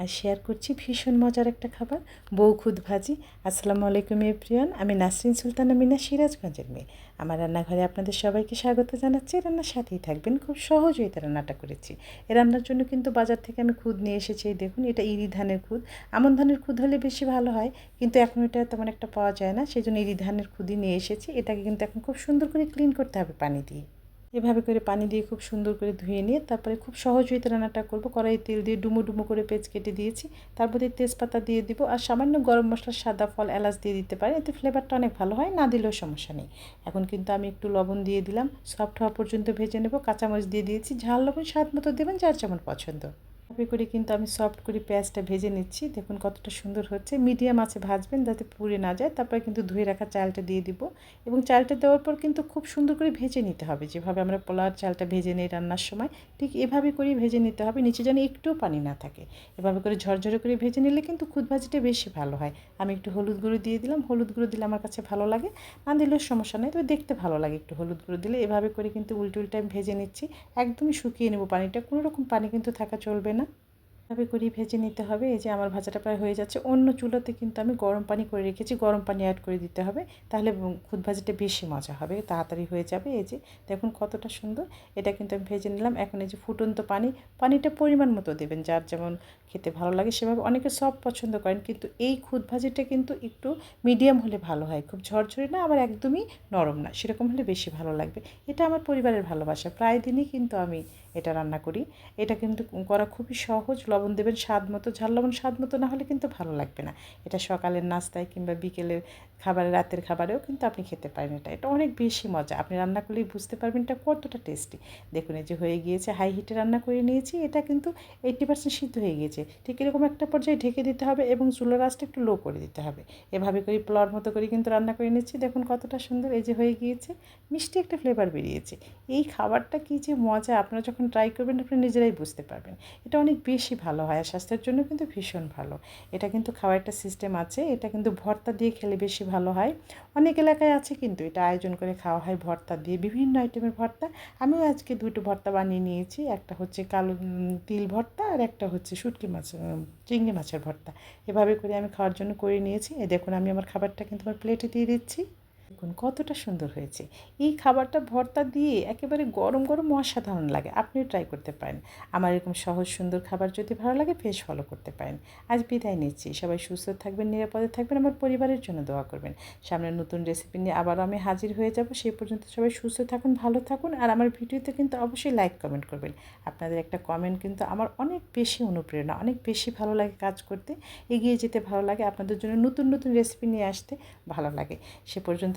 আর share করছি ভীষণ মজার একটা খাবার, বউ খুদ ভাজি। আসসালামু আলাইকুম এপ্রিয়ন আমি নাসরিন সুলতানা মিনা সিরাজগঞ্জের মেয়ে। আমার রান্নাঘরে আপনাদের সবাইকে স্বাগত জানাচ্ছি। রান্নার সাথেই থাকবেন, খুব সহজ হইতে রান্নাটা করেছি। এ রান্নার জন্য কিন্তু বাজার থেকে আমি খুদ নিয়ে এসেছি দেখুন, এটা ইরি ধানের খুদ। আমন ধানের খুদ হলে বেশি ভালো হয়, কিন্তু এখন এটা তেমন একটা পাওয়া যায় না। সেই জন্য ইরি ধানের খুদই নিয়ে এসেছি। এটাকে কিন্তু এখন খুব সুন্দর করে ক্লিন করতে হবে পানি দিয়ে। এভাবে করে পানি দিয়ে খুব সুন্দর করে ধুয়ে নিয়ে তারপরে খুব সহজ হইতে রান্নাটা করব। কড়াই তেল দিয়ে ডুমো ডুমো করে পেঁচ কেটে দিয়েছি। তার মধ্যে তেজপাতা দিয়ে দিব আর সামান্য গরম মশলা সাদা ফল এলাচ দিয়ে দিতে পারে এতে ফ্লেভারটা অনেক ভালো হয়, না দিলেও সমস্যা নেই। এখন কিন্তু আমি একটু লবণ দিয়ে দিলাম। সফট হওয়া পর্যন্ত ভেজে নেব। কাঁচামরিচ দিয়ে দিয়েছি। ঝাল লবণ স্বাদ মতো দেবেন, যার যেমন পছন্দ। এভাবে করে কিন্তু আমি সফট করে পেঁয়াজটা ভেজে নিচ্ছি। দেখুন কতটা সুন্দর হচ্ছে। মিডিয়াম আছে ভাজবেন যাতে পুড়ে না যায়। তারপরে কিন্তু ধুয়ে রাখা চালটা দিয়ে দিব। এবং চালটা দেওয়ার পর কিন্তু খুব সুন্দর করে ভেজে নিতে হবে। যেভাবে আমরা পোলার চালটা ভেজে নিই রান্নার সময়, ঠিক এভাবে করেই ভেজে নিতে হবে। নিচে যেন একটুও পানি না থাকে। এভাবে করে ঝরঝরে করে ভেজে নিলে কিন্তু খুদ ভাজিটা বেশি ভালো হয়। আমি একটু হলুদ গুঁড়ো দিয়ে দিলাম। হলুদ গুঁড়ো দিলে আমার কাছে ভালো লাগে। না দিলেও সমস্যা নেই। তবে দেখতে ভালো লাগে একটু হলুদ গুঁড়ো দিলে। এভাবে করে কিন্তু উল্টো উল্টে আমি ভেজে নিচ্ছি। একদমই শুকিয়ে নেব পানিটা। কোনো রকম পানি কিন্তু থাকা চলবে না। এভাবে করে ভেজে নিতে হবে। এই যে আমার ভাজাটা প্রায় হয়ে যাচ্ছে। অন্য চুলাতে কিন্তু আমি গরম পানি করে রেখেছি। গরম পানি অ্যাড করে দিতে হবে। তাহলে খুদ ভাজিটা বেশি মজা হবে। তাড়াতাড়ি হয়ে যাবে। এই যে দেখুন কতটা সুন্দর। এটা কিন্তু আমি ভেজে নিলাম। এখন এই যে ফুটন্ত পানি, পানিটা পরিমাণ মতো দেবেন। যার যেমন খেতে ভালো লাগে সেভাবে অনেকে সব পছন্দ করেন। কিন্তু এই খুদ ভাজিটা কিন্তু একটু মিডিয়াম হলে ভালো হয়। খুব ঝরঝরে না, আবার একদমই নরম না। সেরকম হলে বেশি ভালো লাগবে। এটা আমার পরিবারের ভালোবাসা। প্রায় দিনই কিন্তু আমি এটা রান্না করি। এটা কিন্তু করা খুবই সহজ লবণ দেবেন, স্বাদ মতো, ঝাল লবণ, স্বাদ মতো না হলে কিন্তু ভালো লাগবে না। এটা সকালের নাস্তায় কিংবা বিকেলের খাবারে, রাতের খাবারেও কিন্তু আপনি খেতে পারেন এটা। এটা অনেক বেশি মজা। আপনি রান্না করলেই বুঝতে পারবেন এটা কতটা টেস্টি। দেখুন, এই যে হয়ে গিয়েছে, হাই হিটে রান্না করে নিয়েছি, এটা কিন্তু এইটটি পার্সেন্ট সিদ্ধ হয়ে গিয়েছে। ঠিক এরকম একটা পর্যায়ে ঢেকে দিতে হবে এবং চুলোর আঁচটা একটু লো করে দিতে হবে। এভাবে করে পোলাওয়ার মতো করে কিন্তু রান্না করে নিচ্ছি। দেখুন কতটা সুন্দর এই যে হয়ে গিয়েছে, মিষ্টি একটা ফ্লেভার বেরিয়েছে। এই খাবারটা কী যে মজা, আপনারা যখন ট্রাই করবেন, আপনি নিজেরাই বুঝতে পারবেন। এটা অনেক বেশি ভালো। হয় আর স্বাস্থ্যের জন্য কিন্তু ভীষণ ভালো। এটা কিন্তু খাওয়ার একটা সিস্টেম আছে, এটা কিন্তু ভর্তা দিয়ে খেলে বেশি ভালো হয়। অনেক এলাকায় আছে কিন্তু এটা আয়োজন করে খাওয়া হয় ভর্তা দিয়ে। বিভিন্ন আইটেমের ভর্তা। আমিও আজকে দুটো ভর্তা বানিয়ে নিয়েছি। একটা হচ্ছে কালো তিল ভর্তা আর একটা হচ্ছে শুটকি মাছ চিংড়ি মাছের ভর্তা। এভাবে করে আমি খাওয়ার জন্য করে নিয়েছি। এ দেখুন, আমি আমার খাবারটা কিন্তু আমার প্লেটে দিয়ে দিচ্ছি। দেখুন, কতটা সুন্দর হয়েছে। এই খাবারটা ভর্তা দিয়ে একেবারে গরম গরম অসাধারণ লাগে। আপনিও ট্রাই করতে পারেন। আমার এরকম সহজ সুন্দর খাবার যদি ভালো লাগে, বেশ ফলো করতে পারেন। আজ বিদায় নিচ্ছি। সবাই সুস্থ থাকবেন, নিরাপদে থাকবেন। আমার পরিবারের জন্য দোয়া করবেন। সামনে নতুন রেসিপি নিয়ে আবারও আমি হাজির হয়ে যাব। সেই পর্যন্ত সবাই সুস্থ থাকুন, ভালো থাকুন। আর আমার ভিডিওতে কিন্তু অবশ্যই লাইক কমেন্ট করবেন। আপনাদের একটা কমেন্ট কিন্তু আমার অনেক বেশি অনুপ্রেরণা, অনেক বেশি ভালো লাগে কাজ করতে। এগিয়ে যেতে ভালো লাগে। আপনাদের জন্য নতুন নতুন রেসিপি নিয়ে আসতে ভালো লাগে। সে পর্যন্ত